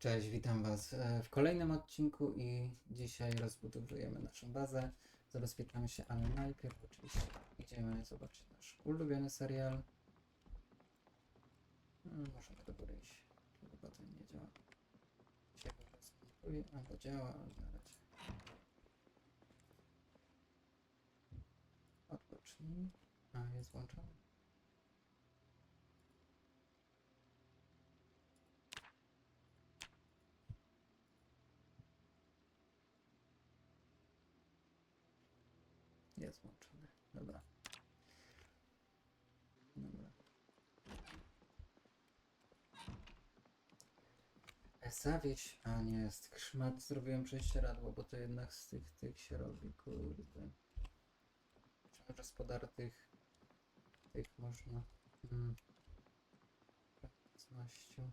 Cześć, witam Was e, w kolejnym odcinku i dzisiaj rozbudowujemy naszą bazę. Zabezpieczamy się, ale najpierw oczywiście idziemy zobaczyć nasz ulubiony serial. Hmm, możemy do góry iść, chyba to nie działa. Się po prostu albo działa, ale na razie. Odpocznij. A, jest włączony. Jest włączony. Dobra. Dobra. Zawieś, a nie jest krzmat. Zrobiłem prześcieradło, bo to jednak z tych, tych się robi, kurde. Czy może z podartych tych można? Hmm. 15.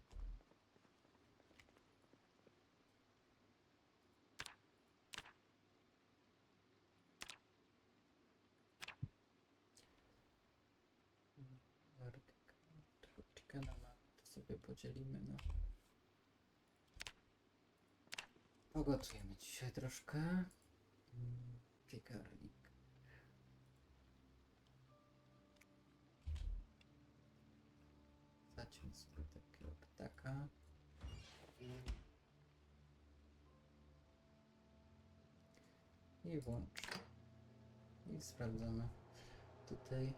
Tego chickena mamy, to podzielimy na... Pogotujemy dzisiaj troszkę. Mm, Piekarnik. Zaciąć sobie takiego ptaka. I włącz. I sprawdzamy. Tutaj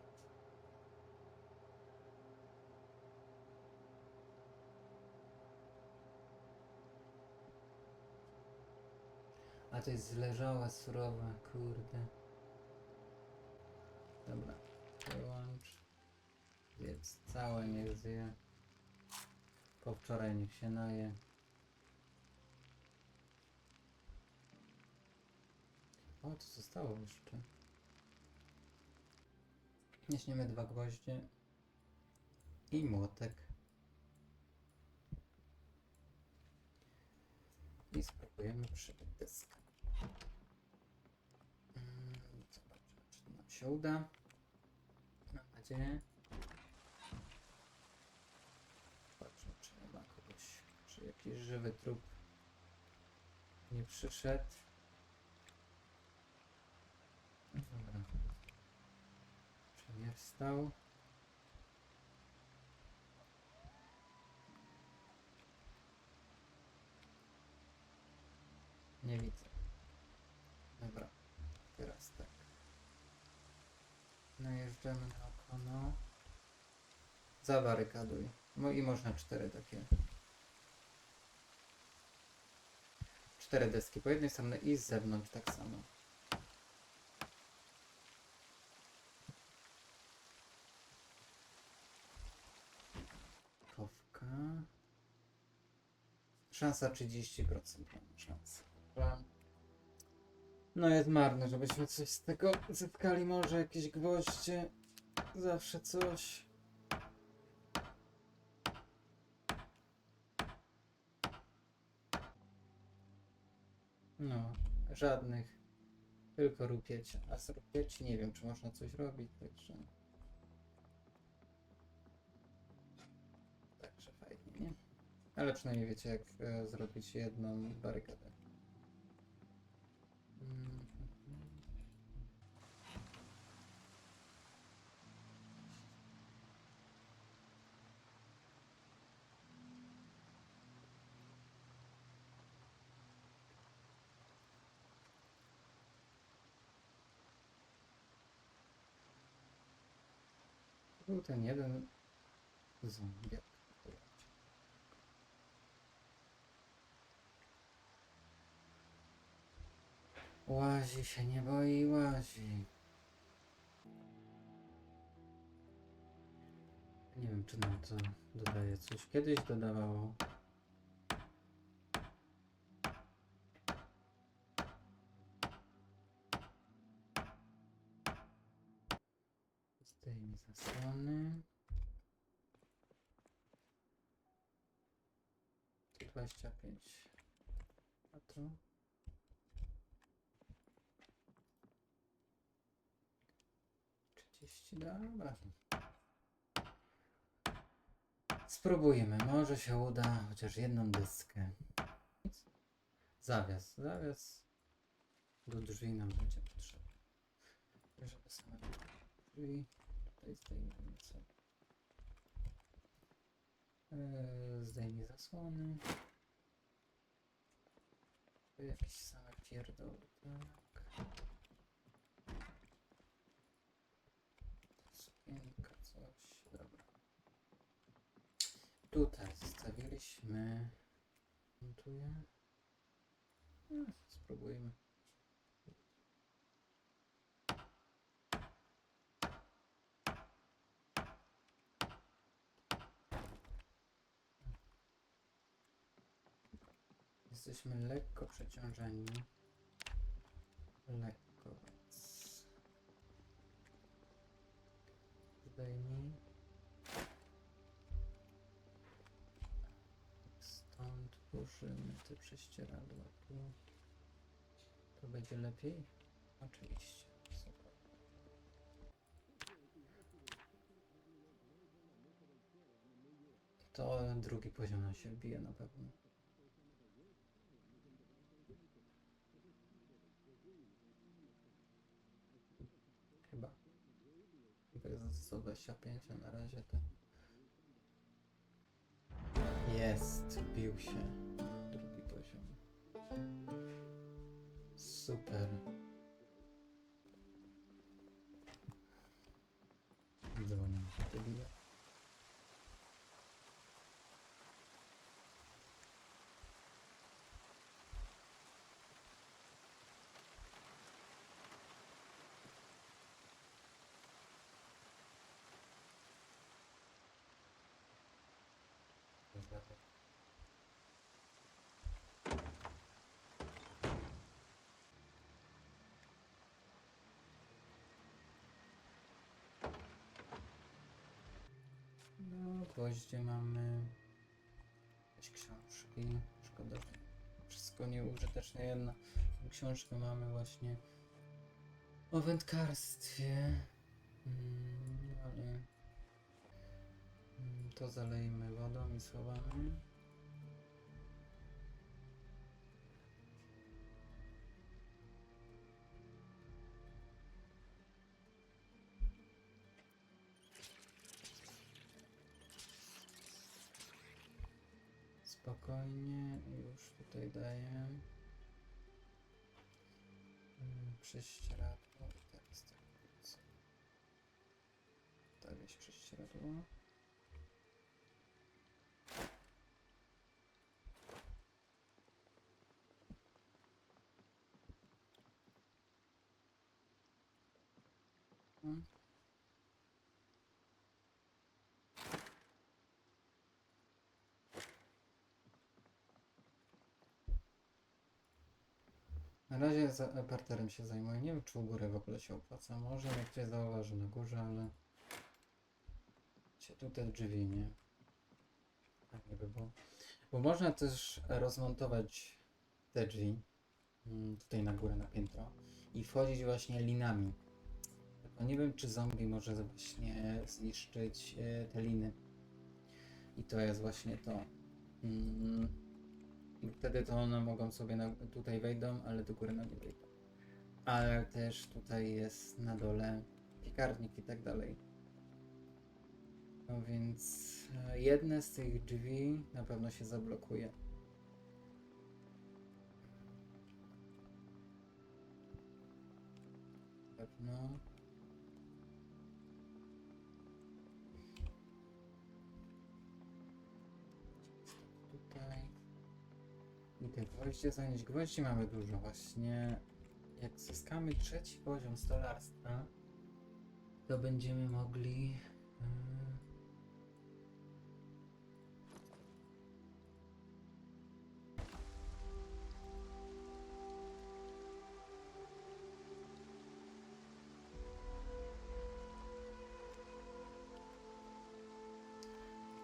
A to jest zleżałe, surowe, kurde. Dobra, wyłącz. Jedz całe, niech zje. Po wczoraj niech się naje. O, to zostało jeszcze. Nieśniemy dwa gwoździe. I młotek. I spróbujemy. Mm, Zobaczymy, czy to nam się uda. Mam nadzieję. Zobaczmy, czy nie ma kogoś, czy jakiś żywy trup nie przyszedł. Dobra. Czy nie wstał? Nie widzę. Dobra, teraz tak. Najeżdżamy na okono. Zabarykaduj. No i można cztery takie. Cztery deski po jednej stronie i z zewnątrz tak samo. Kowka. Szansa 30% mamy szans. Dobra. No jest marne, żebyśmy coś z tego zyskali. Może jakieś gwoździe. Zawsze coś. No, żadnych. Tylko rupiecie. A z rupieci nie wiem, czy można coś robić, także... Także fajnie, nie? Ale przynajmniej wiecie, jak e, zrobić jedną barykadę. Mhm. Był ten jeden Łazi się nie boi, łazi. Nie wiem, czy nam to dodaje coś. Kiedyś dodawało. Zdejmij zasłony. 25. A to? 30, dobra. No, Spróbujemy, może się uda chociaż jedną dyskę. Zawias, zawias do drzwi nam będzie potrzebny. Żeby same drzwi, tutaj zdejmiemy eee, zdejmij zasłony. Tu jakieś same pierdoły, tak. Tutaj zostawiliśmy. Montuję. No, spróbujmy. Jesteśmy lekko przeciążeni. Lekko, więc... Zdejmij. Włożymy te prześcieradła tu. To będzie lepiej? Oczywiście. Super. To drugi poziom nam się wbije na pewno. Chyba. Chyba jest 125, a na razie to... Jest, wbił się. Drugi poziom. Super. To- No, mamy. Jakieś książki. Szkoda, wszystko nieużyteczne. Jedna książkę mamy właśnie o wędkarstwie. Mm, ale to zalejmy wodą i schowamy. Spokojnie, już tutaj daję. Mm, Prześcieradło i teraz tak jest prześcieradło. Mm. Na razie za parterem się zajmuję. Nie wiem, czy u góry w ogóle się opłaca. Może jak ktoś zauważy na górze, ale... Cię tu te drzwi, nie? Fajnie by było. Bo można też rozmontować te drzwi mm, tutaj na górę, na piętro i wchodzić właśnie linami. Tylko nie wiem, czy zombie może właśnie zniszczyć e, te liny. I to jest właśnie to. Mm, wtedy to one mogą sobie na, tutaj wejdą, ale do góry no nie wejdą. Ale też tutaj jest na dole piekarnik i tak dalej. No więc e, jedne z tych drzwi na pewno się zablokuje. Pewno. Gwoździe zanieść. Gwoździ mamy dużo właśnie. Jak zyskamy trzeci poziom stolarstwa, to będziemy mogli. Yy...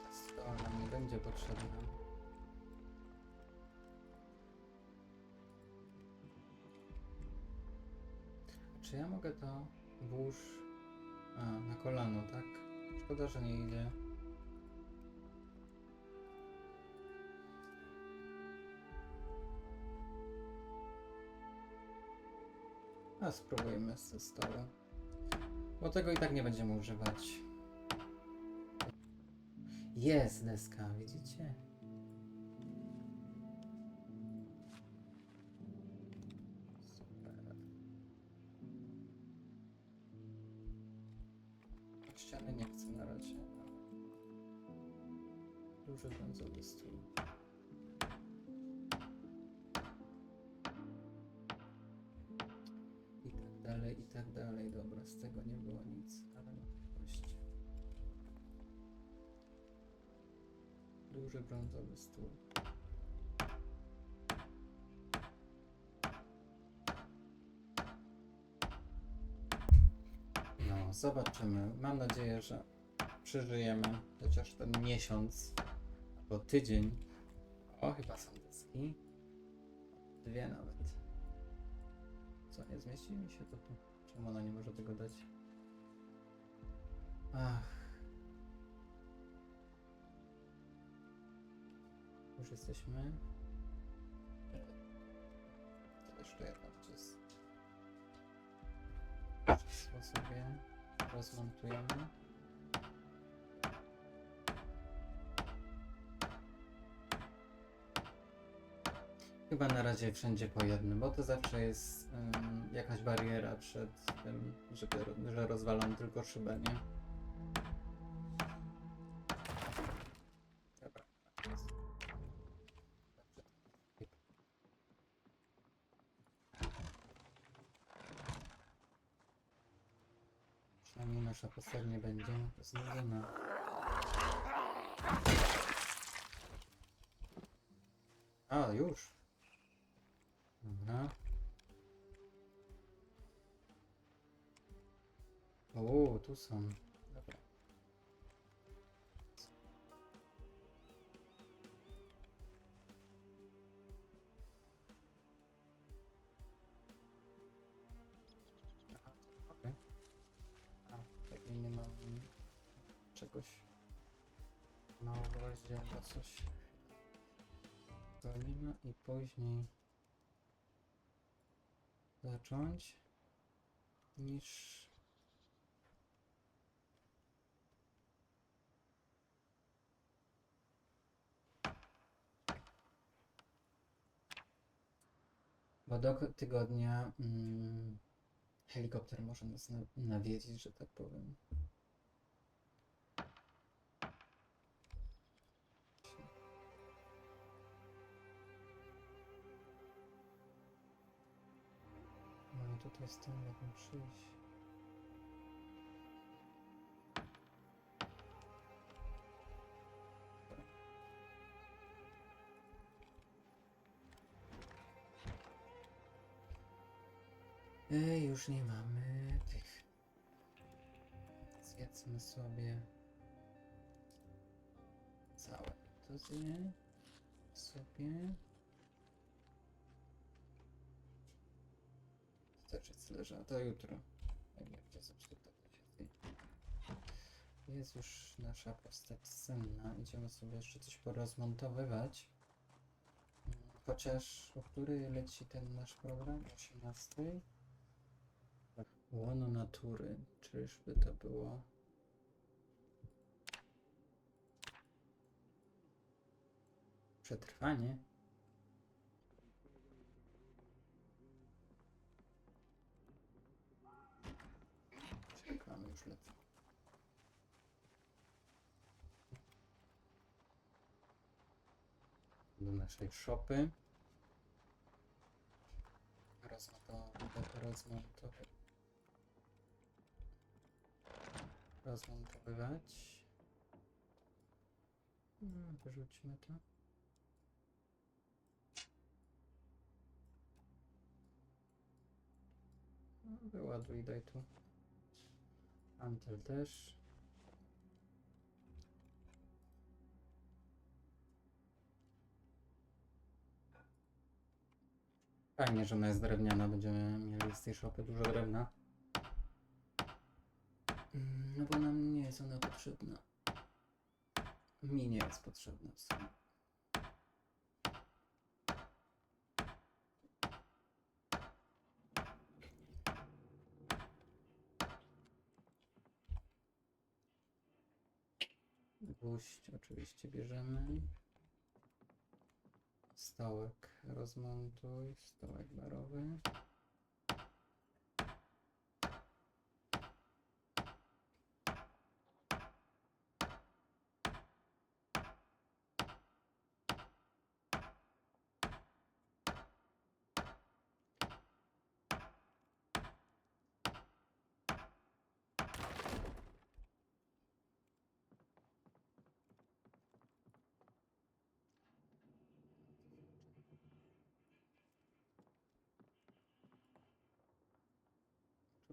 Ta stoła nam nie będzie potrzebna. Czy ja mogę to włóż A, na kolano, tak? Szkoda, że nie idzie. A spróbujmy ze stołu. Bo tego i tak nie będziemy używać. Jest deska, widzicie? Ściany nie chcę na razie. Duży brązowy stół. I tak dalej, i tak dalej. Dobra, z tego nie było nic, ale no, puść. Duży brązowy stół. Zobaczymy. Mam nadzieję, że przeżyjemy chociaż ten miesiąc albo tydzień. O, chyba są deski. Dwie nawet. Co, nie zmieści mi się to tu? Czemu ona nie może tego dać? Ach. Już jesteśmy. To jeszcze jedno to jest. Sobie rozmontujemy. Chyba na razie wszędzie po jednym, bo to zawsze jest jakaś bariera przed tym, żeby, że rozwalam tylko szybę, nie? Przynajmniej nasza postać nie będzie znudzona. A, już. Dobra. O, tu są. Coś. Ma i później zacząć niż bo do tygodnia mm, helikopter może nas na, nawiedzić, że tak powiem. Tutaj z tym mogą przyjść. Ej, już nie mamy tych. Zjedzmy sobie całe. To zje sobie. Starczyc leża, to jutro. To. Jest już nasza postać senna. Idziemy sobie jeszcze coś porozmontowywać. Chociaż o której leci ten nasz program? 18. Tak, Łono natury. Czyżby to było? Przetrwanie? Reklamy już lecą. Do naszej szopy. Rozmontowywać. Rozmontowywać. No, wyrzućmy to. No, wyładuj, daj tu. Antel też. Fajnie, że ona jest drewniana, będziemy mieli z tej szopy dużo drewna. Mm, No bo nam nie jest ona potrzebna. Mi nie jest potrzebna w sumie. Gwóźdź oczywiście bierzemy. Stołek rozmontuj, stołek barowy.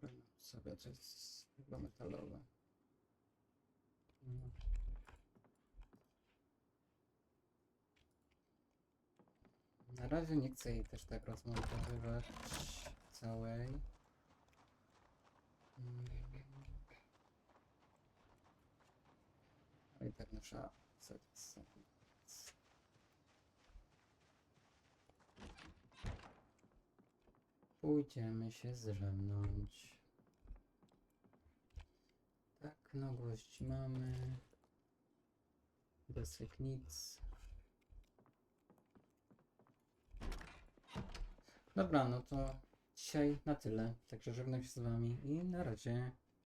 Które mam sobie, to jest chyba metalowe. Na razie nie chcę jej też tak rozmontowywać całej. Mm. Ale i tak nasza. Pójdziemy się zdrzemnąć. Tak, gwoźdź mamy. Desek nic. Dobra, no to dzisiaj na tyle. Także żegnam się z wami i na razie.